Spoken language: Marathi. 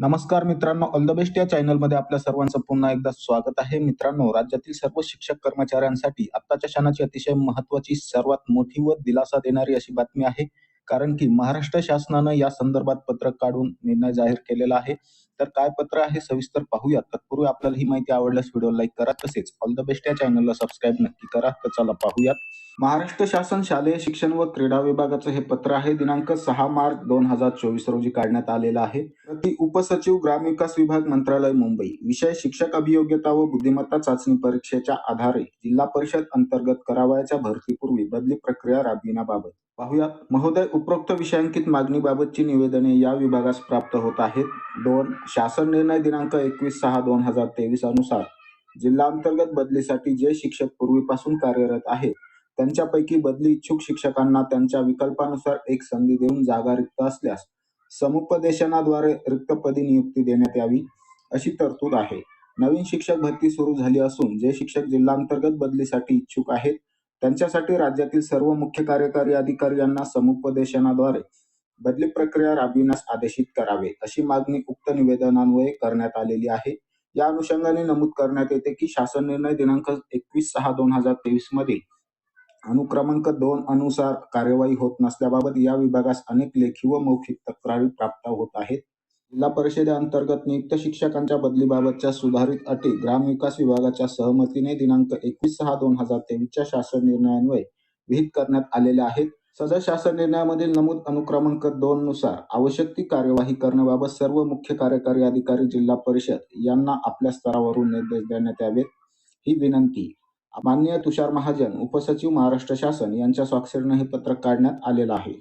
नमस्कार मित्रांनो ऑल द बेस्ट या चॅनलमध्ये आपल्या सर्वांचं पुन्हा एकदा स्वागत आहे. मित्रांनो राज्यातील सर्व शिक्षक कर्मचाऱ्यांसाठी आत्ताच्या क्षणाची अतिशय महत्वाची सर्वात मोठी व दिलासा देणारी अशी बातमी आहे. कारण की महाराष्ट्र शासनानं या संदर्भात पत्रक काढून निर्णय जाहीर केलेला आहे. तर काय पत्र आहे सविस्तर पाहूया तत्पूर्वी आपल्याला ही माहिती आवडल्यास व्हिडिओ लाईक करा. तसेच ऑल द बेस्ट या चॅनलला सबस्क्राईब नक्की करा. तर चला पाहूयात. महाराष्ट्र शासन शालेय शिक्षण व क्रीडा विभागाचं हे पत्र आहे. दिनांक सहा मार्च दोन हजार चोवीस रोजी काढण्यात आलेलं आहे. प्रति उपसचिव ग्रामविकास विभाग मंत्रालय मुंबई. विषय शिक्षक अभियोग्यता व बुद्धिमत्ता चाचणी परीक्षेच्या आधारे जिल्हा परिषद अंतर्गत करावयाच्या भरतीपूर्वी बदली प्रक्रिया राबविण्याबाबत. पाहुयात महोदय उपरोक्त विषयांकित मागणीबाबतची निवेदने या विभागास प्राप्त होत आहेत. दोन शासन निर्णय दिनांक एकवीस सहा दोन हजार तेवीस अनुसार जिल्हा अंतर्गत बदलीसाठी जे शिक्षक पूर्वीपासून कार्यरत आहेत त्यांच्यापैकी बदली इच्छुक शिक्षकांना त्यांच्या विकल्पानुसार एक संधी देऊन जागा रिक्त असल्यास समुपदेशनाद्वारे रिक्तपदी नियुक्ती देण्यात यावी अशी तरतूद आहे. नवीन शिक्षक भरती सुरू झाली असून जे शिक्षक जिल्हांतर्गत बदलीसाठी इच्छुक आहेत त्यांच्यासाठी राज्यातील सर्व मुख्य कार्यकारी अधिकारी यांना समुपदेशनाद्वारे बदली प्रक्रिया राबविण्यास आदेशित करावे अशी मागणी उक्त निवेदनान्वये करण्यात आलेली आहे. या अनुषंगाने नमूद करण्यात येते की शासन निर्णय दिनांक एकवीस सहा दोन हजार तेवीस मधील अनुक्रमांक दोन अनुसार कार्यवाही होत नसल्याबाबत या विभागास अनेक लेखी व मौखिक तक्रारी प्राप्त होत आहेत. जिल्हा परिषदेअंतर्गत नियुक्त शिक्षकांच्या बदलीबाबतच्या सुधारित अटी ग्रामविकास विभागाच्या सहमतीने दिनांक एकवीस सहा दोन हजार तेवीसच्या शासन निर्णयान्वये विहित करण्यात आलेल्या आहेत. सदर शासन निर्णयामधील नमूद अनुक्रमांक दोन नुसार आवश्यक ती कार्यवाही करण्याबाबत सर्व मुख्य कार्यकारी अधिकारी जिल्हा परिषद यांना आपल्या स्तरावरून निर्देश देण्यात यावेत. ही विनंती माननीय तुषार महाजन उपसचिव महाराष्ट्र शासन यांच्या स्वाक्षरीने हे पत्रक काढण्यात आलेलं आहे.